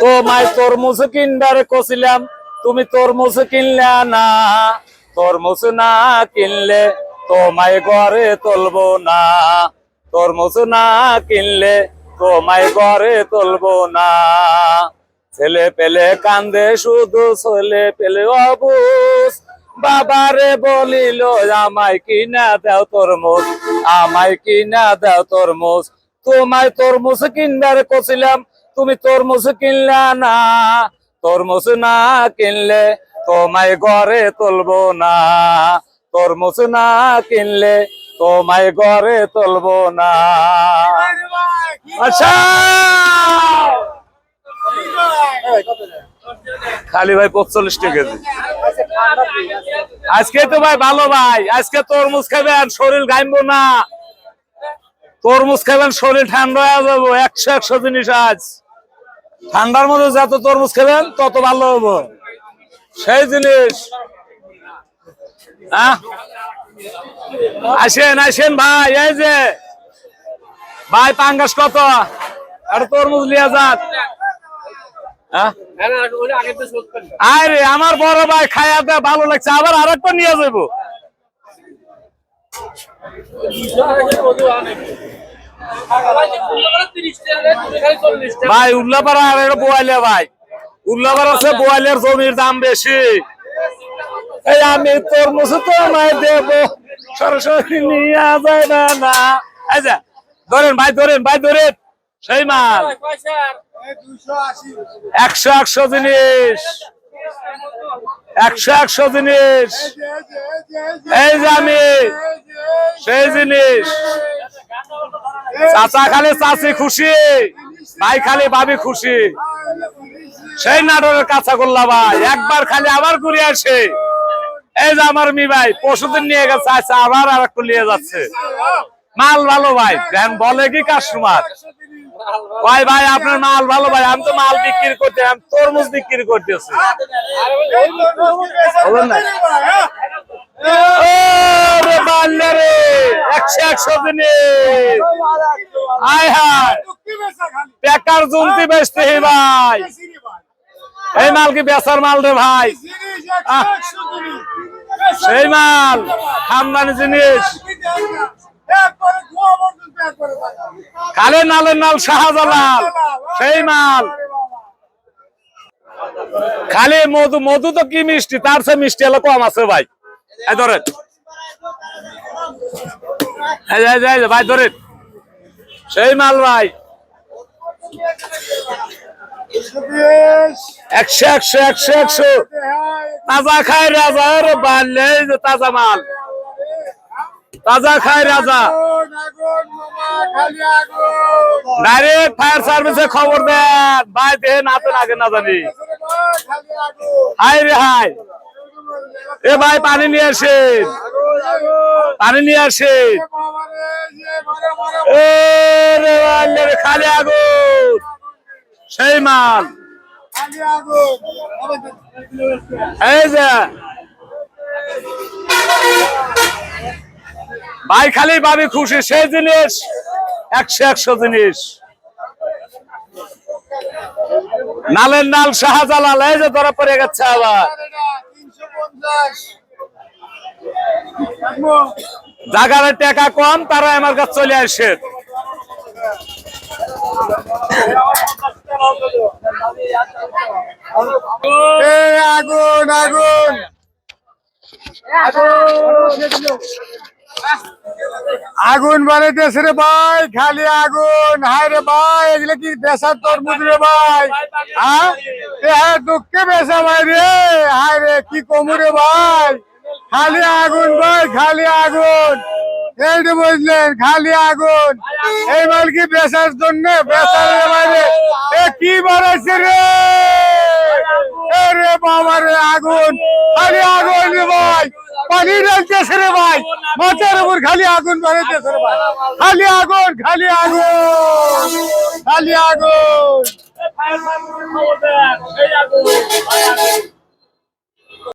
তোমায় তরমুজ কিনবার কছিলাম, তুমি তরমুজ কিনলে না। তরমুজ না কিনলে তোমায় ঘরে তুলবো না। তরমুজ না কিনলে তোমায় ঘরে তুলবো না। ছেলে পেলে কান্দে, শুধু ছেলে পেলে অবুজ বাবারে বলিল, আমায় কিনা দাও তরমুজ, আমায় কিনা দাও তরমুজ। তোমায় তরমুজ কিনবার কছিলাম তুমি তরমুজ কিনলা না, তরমুজ না কিনলে তোমায় ঘরে তুলবো না। তরমুজ না কিনলে তোমায় ঘরে তুলবো না। আচ্ছা! খালি ভাই পঁচল্লিশ টাকা কেজি আজকে তো ভাই ভালো ভাই, আজকে তরমুজ খাবেন, শরীর ঘামবো না। তরমুজ খাবেন, শরীর ঠান্ডা যাব, একশো একশো জিনিস আজ। ঠান্ডার মধ্যে যত তরমুজ খাবেন তত ভালো হব সেই জিনিস? আসেন আসেন ভাই, এই যে। ভাই, পাঙ্গাস কত? আর তরমুজ লিয়া হ্যাঁ আরে, আমার বড় ভাই খায়া দেয়া ভালো লাগছে। আবার আরেকটা নিয়ে যাব ভাই উল্লাপাড়া আর এটা বোয়ালে ভাই। উল্লাপাড়া আছে বোয়ালের জমির দাম বেশি। এই আমি তরমুজ তো নাই দেব সরাসরি নিয়ে যাবে না। এই যে ধরেন ভাই ধরেন ভাই ধরেন। সেই মাল। একশো একশো জিনিস। একশো একশো জিনিস। এই যে আমি সেই জিনিস। চাচা খালি চাচি খুশি, ভাই খালি ভাবি খুশি। সেই নাটোরের কাঁচা গোল্লা ভাই, একবার খালি আবার ঘুরে আসে। এই যে আমার মি ভাই পশুদের নিয়ে গেছে আচ্ছা আবার আর একটু নিয়ে যাচ্ছে। মাল ভালো ভাই, দেন বলে কি কাস্টমার ভাই ভাই, আপনার মাল ভালো ভাই, আমি তো মাল বিক্রি করতে, আমি তরমুজ বিক্রি করতেছি। একশো একশো হায় হায় বেকার জমতি বেচতে ভাই। এই মাল কি বেচার মাল রে ভাই? সেই মাল খামদানি জিনিস। কালে নালের নাল শাহজালাল, সেই মাল খালি মধু মধু তো কি মিষ্টি? তার সে মিষ্টি হলো কম আছে ভাই। এই ধরেন। ভাই ধরেন। সেই মাল ভাই। একশো একশো একশো একশো। তাজা খায় রাজা রে বানলে তাজা মাল। তাজা খায় রাজা। ডাইরেক্ট ফায়ার সার্ভিসে খবর দেন। ভাই দেন হাতে লাগে না জানি। হাই রে হাই এ ভাই, পানি নিয়ে আসেন। পানি নিয়ে আসেন। খালি আগুন। সেই মাল। এই যে। ভাই খালি ভাবি খুশি সেই জিনিস একশো একশো জিনিস। নালের নাল শাহজালাল এই যে ধরা পড়ে গেছে আবার। জাগারের টাকা কম তারা আমার কাছে চলে আসে। আগুন আগুন। আগুন। বাড়াইতেছে রে ভাই, খালি আগুন। হায় রে ভাই, এগুলো কি বেসার তরমুজ রে ভাই? হ্যাঁ? দুঃখে বেসা ভাই রে। হায় রে, কি কমু রে ভাই? খালি আগুন ভাই, খালি আগুন। এইটা বুঝলেন, খালি আগুন। এই মাল কি বেসার জন্য? বেসার রে ভাই রে। এ কি বাড়াইছে রে? রে বাবা রে, আগুন। খালি আগুন রে ভাই। পানি ঢালতেছে রে ভাই। মাথার উপর খালি আগুন বাড়াইতেছে রে ভাই। খালি আগুন খালি আগুন খালি আগুন।